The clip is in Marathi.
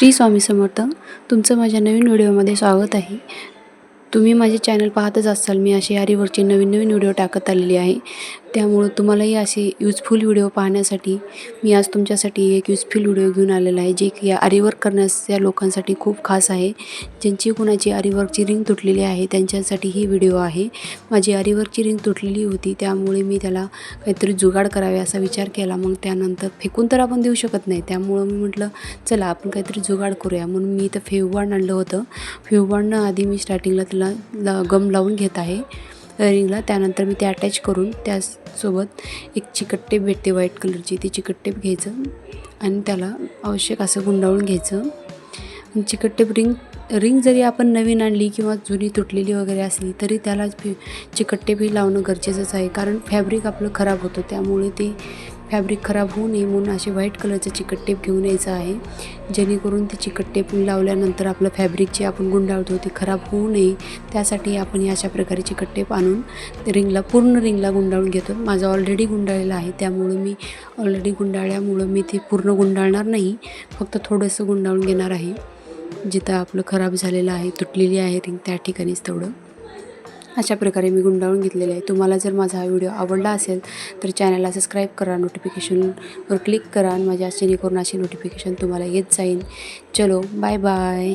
श्री स्वामी समर्थ तुमचं माझ्या नवीन व्हिडिओमध्ये स्वागत आहे. तुम्ही माझे चॅनल पाहतच असाल मी अशी यारीवरची नवीन नवीन व्हिडिओ टाकत आलेली आहे. त्यामुळं तुम्हालाही असे यूजफुल व्हिडिओ पाहण्यासाठी मी आज तुमच्यासाठी एक यूजफुल व्हिडिओ घेऊन आलेला आहे जे की या आरीवर्क करण्याच्या लोकांसाठी खूप खास आहे. ज्यांची कुणाची आरीवर्कची रिंग तुटलेली आहे त्यांच्यासाठी ही व्हिडिओ आहे. माझी आरीवर्कची रिंग तुटलेली होती त्यामुळे मी त्याला काहीतरी जुगाड करावे असा विचार केला. मग त्यानंतर फेकून तर आपण देऊ शकत नाही. त्यामुळं मी म्हटलं चला आपण काहीतरी जुगाड करूया. म्हणून मी इथं फेवबाण आणलं होतं. फेवबाणनं आधी मी स्टार्टिंगला त्याला गम लावून घेत आहे. रिंगला. त्यानंतर मी ते अटॅच करून त्यासोबत एक चिकट टेप भेटते व्हाईट कलरची ती चिकट टेप घ्यायचं आणि त्याला आवश्यक असं गुंडाळून घ्यायचं. चिकट टेप रिंग रिंग जरी आपण नवीन आणली किंवा जुनी तुटलेली वगैरे असली तरी त्याला चिकट टेपही लावणं गरजेचंच आहे. कारण फॅब्रिक आपलं खराब होतं त्यामुळे ते फॅब्रिक खराब होऊ नये म्हणून असे व्हाईट कलरचं चिकट टेप घेऊन यायचं आहे. जेणेकरून ते चिकट टेप लावल्यानंतर आपलं फॅब्रिक जे आपण गुंडाळतो ते खराब होऊ नये. त्यासाठी आपण अशा प्रकारे चिकट टेप आणून रिंगला पूर्ण रिंगला गुंडाळून घेतो. माझं ऑलरेडी गुंडाळलेलं आहे. त्यामुळं मी ऑलरेडी गुंडाळल्यामुळं मी ते पूर्ण गुंडाळणार नाही. फक्त थोडंसं गुंडाळून घेणार आहे. जिथं आपलं खराब झालेलं आहे तुटलेली आहे रिंग त्या ठिकाणीच तेवढं. अशा प्रकारे मी गुंडाळून घेतलेले आहे. तुम्हाला जर माझा हा व्हिडिओ आवडला असेल तर चॅनलला सबस्क्राईब करा नोटिफिकेशनवर क्लिक करा आणि माझ्या जेणेकरून अशी नोटिफिकेशन तुम्हाला येत जाईल. चलो बाय बाय